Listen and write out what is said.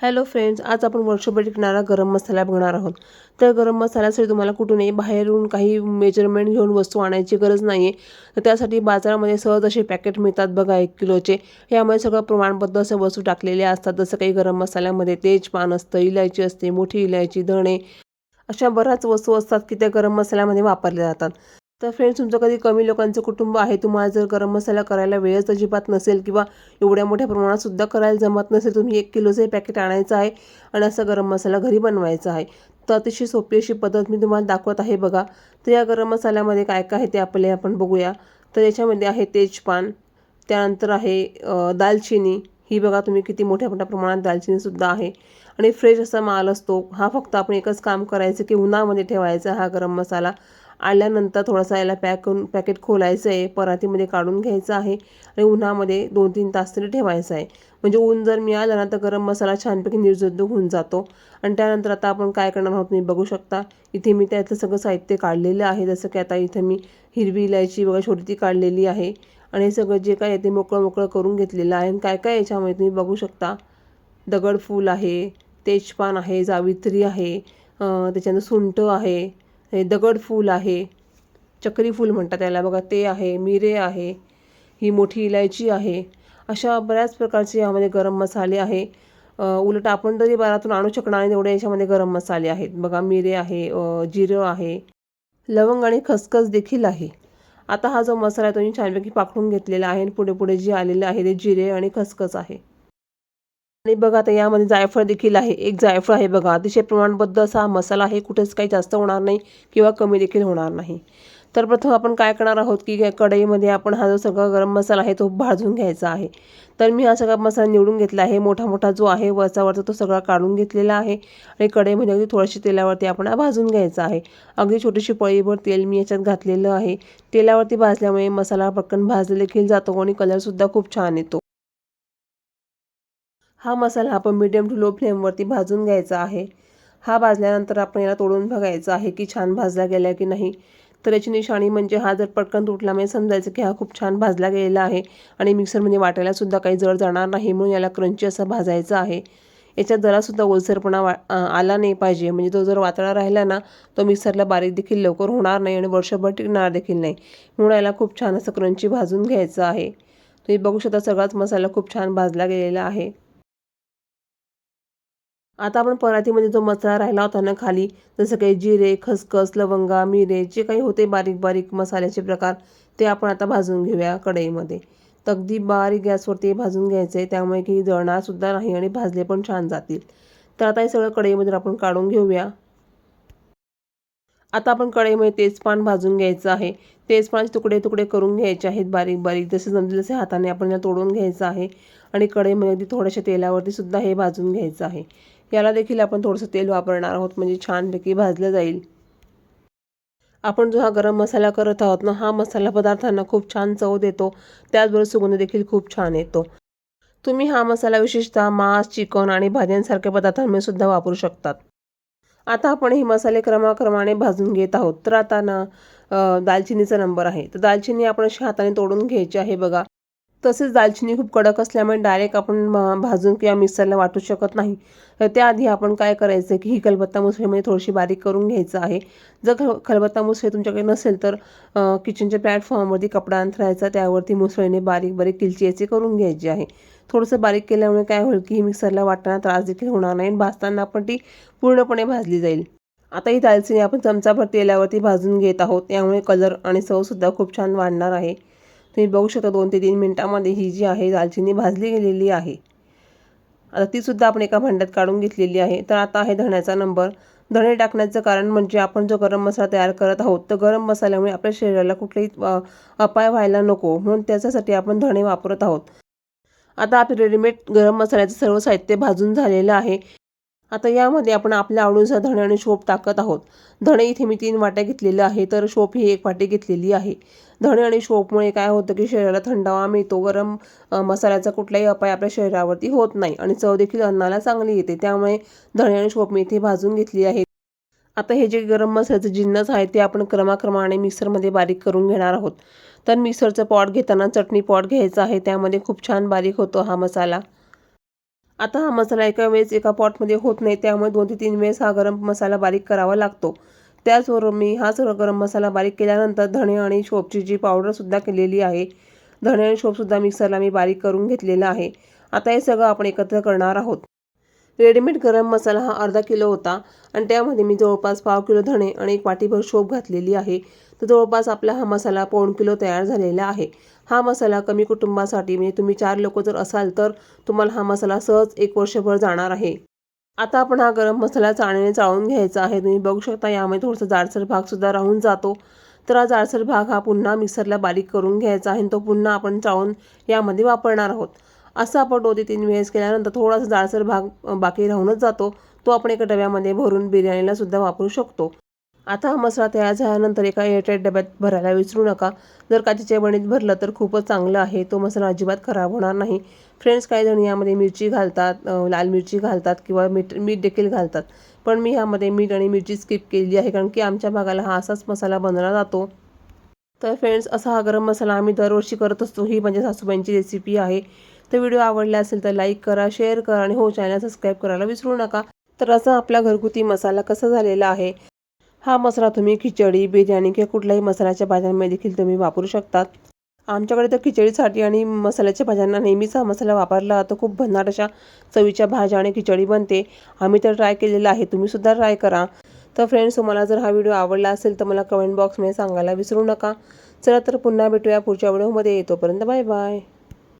Hello friends आज आपण वर्षभर टिकणारा गरम मसाला बघणार आहोत. तर गरम मसाल्यासाठी तुम्हाला कुठूनही बाहेरून काही मेजरमेंट घेऊन वस्तू आणायची गरज नाही आहे तर त्यासाठी बाजारामध्ये सहज असे पॅकेट मिळतात बघा एक किलोचे. यामध्ये सगळं प्रमाणबद्ध असं वस्तू टाकलेल्या असतात. जसं काही गरम मसाल्यामध्ये तेजपान असतं इलायची असते मोठी इलायची धणे. अशा बऱ्याच वस्तू असतात की त्या गरम मसाल्यामध्ये वापरल्या जातात. तर फ्रेंड्स तुमचं कधी कमी लोकांचं कुटुंब आहे तुम्हाला जर गरम मसाला करायला वेळच अजिबात नसेल किंवा एवढ्या मोठ्या प्रमाणात सुद्धा करायला जमत नसेल तुम्ही एक किलोचं पॅकेट आणायचं आहे आणि असा गरम मसाला घरी बनवायचा आहे. तर अतिशय सोपी अशी पद्धत मी तुम्हाला दाखवत आहे बघा. तर या गरम मसाल्यामध्ये काय काय आहे ते आपले आपण बघूया. तर याच्यामध्ये आहे तेजपान त्यानंतर आहे दालचिनी. ही बघा तुम्ही किती मोठ्या मोठ्या प्रमाणात दालचिनीसुद्धा आहे. आणि फ्रेश असा माल असतो. हा फक्त आपण एकच काम करायचं की उन्हामध्ये ठेवायचा हा गरम मसाला. आणल्यानंतर थोडासा याला पॅक करून पॅकेट खोलायचं आहे परातीमध्ये काढून घ्यायचं आहे आणि उन्हामध्ये दोन तीन तास तरी ठेवायचं आहे. म्हणजे ऊन जर मिळालं ना तर गरम मसाला छानपैकी निर्जद्दू होऊन जातो. आणि त्यानंतर आता आपण काय करणार आहोत तुम्ही बघू शकता. इथे मी त्यातलं सगळं साहित्य काढलेलं आहे. जसं की आता इथं मी हिरवी इलायची बघा छोटी ती काढलेली आहे. आणि हे सगळं जे काय आहे ते मोकळं मोकळं करून घेतलेलं आहे. आणि काय काय याच्यामध्ये तुम्ही बघू शकता. दगडफूल आहे तेजपान आहे जावित्री आहे त्याच्यानंतर सुंठ आहे. हे दगडफूल आहे. चक्री फूल म्हणतात त्याला बघा ते आहे मिरे आहे ही मोठी इलायची आहे. अशा बऱ्याच प्रकारचे यामध्ये गरम मसाले आहे. उलट आपण तरी बारातून आणू शकणार नाही तेवढे याच्यामध्ये गरम मसाले आहेत. बघा मिरे आहे जिरं आहे लवंग आणि खसखस देखील आहे. आता हा जो मसाला आहे तो मी छानपैकी पाकडून घेतलेला आहे आणि पुढे पुढे जे आलेलं आहे ते जिरे आणि खसखस आहे. आणि बघा आता यामध्ये जायफळ देखील आहे. एक जायफळ आहे बघा. अतिशय प्रमाणबद्ध असा हा मसाला आहे. कुठेच काही जास्त होणार नाही किंवा कमी देखील होणार नाही. तर प्रथम आपण काय करणार आहोत की कढईमध्ये आपण हा जो सगळा गरम मसाला आहे तो भाजून घ्यायचा आहे. तर मी हा सगळा मसाला निवडून घेतला आहे. मोठा मोठा जो आहे वरचा वरचा तो सगळा काढून घेतलेला आहे. आणि कढईमध्ये अगदी थोडीशी तेलावरती आपण हा भाजून घ्यायचा आहे. अगदी छोटीशी पळीभर तेल मी याच्यात घातलेलं आहे. तेलावरती भाजल्यामुळे मसाला पटकन भाजले देखील जातो आणि कलरसुद्धा खूप छान येतो. हा मसाला आपण मिडियम टू लो फ्लेमवरती भाजून घ्यायचा आहे. हा भाजल्यानंतर आपण याला तोडून बघायचा आहे की छान भाजला गेला की नाही. तर याची निशाणी म्हणजे हा जर पटकन तुटला म्हणजे समजायचं की हा खूप छान भाजला गेलेला आहे आणि मिक्सरमध्ये वाटायला सुद्धा काही जड जाणार नाही म्हणून याला क्रंची असा भाजायचा आहे. याच्यात जरासुद्धा ओलसरपणा वा आला नाही पाहिजे. म्हणजे तो जर वातळा राहिला ना तो मिक्सरला बारीक देखील लवकर होणार नाही आणि वर्षभर टिकणार देखील नाही. म्हणून याला खूप छान असं क्रंची भाजून घ्यायचं आहे. तुम्ही बघू शकता सगळाच मसाला खूप छान भाजला गेलेला आहे. आता आपण परातीमध्ये जो मसाला राहिला होता ना खाली जसं काही जिरे खसखस लवंगा मिरे जे काही होते बारीक बारीक मसाल्याचे प्रकार ते आपण आता भाजून घेऊया कढईमध्ये. तर अगदी बारीक गॅसवरती भाजून घ्यायचं आहे त्यामुळे की जळणारसुद्धा नाही आणि भाजले पण छान जातील. तर आता हे सगळं कढईमध्ये आपण काढून घेऊया. आता आपण कढईमध्ये तेजपान भाजून घ्यायचं आहे. तेजपानचे तुकडे तुकडे करून घ्यायचे आहेत बारीक बारीक जसे जमले जसे हाताने आपण तोडून घ्यायचं आहे. आणि कढईमध्ये अगदी थोड्याशा तेलावरती सुद्धा हे भाजून घ्यायचं आहे. याला देखील आपण थोडंसं तेल वापरणार आहोत म्हणजे छानपैकी भाजलं जाईल. आपण जो हा गरम मसाला करत आहोत ना हा मसाला पदार्थांना खूप छान चव देतो. त्याचबरोबर सुगंध देखील खूप छान येतो. तुम्ही हा मसाला विशेषतः मांस चिकन आणि भाज्यांसारख्या पदार्थांमध्ये सुद्धा वापरू शकतात. आता आपण हे मसाले क्रमाक्रमाने भाजून घेत आहोत. तर आता ना दालचिनीचा नंबर आहे. तर दालचिनी आपण अशी हाताने तोडून घ्यायची आहे बघा. तसेच दालचिनी खूप कडक असल्यामुळे डायरेक्ट आपण भाजून किंवा मिक्सरला वाटू शकत नाही. तर त्याआधी आपण काय करायचं की ही खलबत्ता मुसळीमध्ये थोडीशी बारीक करून घ्यायचं आहे. जर खल खलबत्ता मुसळी तुमच्याकडे नसेल तर किचनच्या प्लॅटफॉर्मवरती कपडा अंथरायचा त्यावरती मुसळीने बारीक बारीक किलची याची करून घ्यायची आहे. थोडंसं बारीक केल्यामुळे काय होईल की ही मिक्सरला वाटताना त्रास देखील होणार नाही भाजताना पण ती पूर्णपणे भाजली जाईल. आता ही दालचिनी आपण चमचाभर तेलावरती भाजून घेत आहोत. त्यामुळे कलर आणि चवसुद्धा खूप छान वाढणार आहे. तुम्ही बघू शकता दोन ते तीन मिनटामध्ये ही जी आहे दालचिनी भाजली गेलेली आहे. आता तीसुद्धा आपण एका भांड्यात काढून घेतलेली आहे. तर आता आहे धण्याचा नंबर. धणे टाकण्याचं कारण म्हणजे आपण जो गरम मसाला तयार करत आहोत तर गरम मसाल्यामुळे आपल्या शरीराला कुठलाही अपाय व्हायला नको. म्हणून त्याच्यासाठी आपण धणे वापरत आहोत. आता आपले रेडीमेड गरम मसाल्याचं सर्व साहित्य भाजून झालेलं आहे. आता यामध्ये आपण आपल्या आवडीनुसार धणे आणि शोप टाकत आहोत. धणे इथे मी तीन वाट्या घेतलेल्या आहे तर शोप ही एक वाटी घेतलेली आहे. धणे आणि शोपमुळे काय होतं की शरीराला थंडावा मिळतो गरम मसाल्याचा कुठलाही अपाय आपल्या शरीरावरती होत नाही आणि चव देखील अन्नाला चांगली येते. त्यामुळे धणे आणि शोप मी इथे भाजून घेतली आहे. आता हे जे गरम मसाल्याचे जिन्नस आहे ते आपण क्रमाक्रमाने मिक्सरमध्ये बारीक करून घेणार आहोत. तर मिक्सरचं पॉट घेताना चटणी पॉट घ्यायचं आहे त्यामध्ये खूप छान बारीक होतो हा मसाला. आता हा मसाला एका वेळेस एका पॉटमध्ये होत नाही त्यामुळे दोन ते तीन वेळेस हा गरम मसाला बारीक करावा लागतो. त्याचबरोबर मी हा सर्व गरम मसाला बारीक केल्यानंतर धणे आणि शोपची जी पावडरसुद्धा केलेली आहे धणे आणि शोपसुद्धा मिक्सरला मी बारीक करून घेतलेला आहे. आता हे सगळं आपण एकत्र करणार आहोत. रेडीमेड गरम मसाला हा अर्धा किलो होता आणि त्यामध्ये मी जवळपास पाव किलो धणे आणि एक वाटीभर शोप घातलेली आहे. तर जवळपास आपला हा मसाला पाऊण किलो तयार झालेला आहे. हा मसाला कमी कुटुंबासाठी म्हणजे तुम्ही चार लोक जर असाल तर तुम्हाला हा मसाला सहज एक वर्षभर जाणार आहे. आता आपण हा गरम मसाला चाळणीने चाळून घ्यायचा आहे. तुम्ही बघू शकता यामध्ये थोडंसं जाडसर भागसुद्धा राहून जातो. तर हा जाडसर भाग हा पुन्हा मिक्सरला बारीक करून घ्यायचा आहे आणि तो पुन्हा आपण चाळून यामध्ये वापरणार आहोत. असं आपण दोन ते तीन वेळेस केल्यानंतर थोडासा जाडसर भाग बाकी राहूनच जातो. तो आपण एका डब्यामध्ये भरून बिर्याणीला सुद्धा वापरू शकतो. आता हा मसाला तयार झाल्यानंतर एका एअरटाईट डब्यात भरायला विसरू नका. जर काचेच्या बणीत भरलं तर खूपच चांगलं आहे. तो मसाला अजिबात खराब होणार नाही. फ्रेंड्स काही जण यामध्ये मिरची घालतात लाल मिरची घालतात किंवा मीठ मीठ देखील घालतात. पण मी ह्यामध्ये मीठ आणि मिरची स्किप केली आहे कारण की आमच्या भागाला हा असाच मसाला बनवला जातो. तर फ्रेंड्स असा हा गरम मसाला आम्ही दरवर्षी करत असतो. ही म्हणजे सासूबाईंची रेसिपी आहे. तर व्हिडिओ आवडला असेल तर लाईक करा शेअर करा आणि हो चॅनल सबस्क्राईब करायला विसरू नका. तर असा आपला घरगुती मसाला कसा झालेला आहे? हा मसाला तुम्ही खिचडी बिर्याणी किंवा कुठल्याही मसाल्याच्या भाज्यांमध्ये देखील तुम्ही वापरू शकतात. आमच्याकडे तर खिचडीसाठी आणि मसाल्याच्या भाज्यांना नेहमीच हा मसाला वापरला तर खूप भन्नाट अशा चवीच्या भाज्या आणि खिचडी बनते. आम्ही तर ट्राय केलेला आहे तुम्हीसुद्धा ट्राय करा. तर फ्रेंड्स तुम्हाला जर हा व्हिडिओ आवडला असेल तर मला कमेंट बॉक्समध्ये सांगायला विसरू नका. चला तर पुन्हा भेटूया पुढच्या व्हिडिओमध्ये. तोपर्यंत बाय बाय.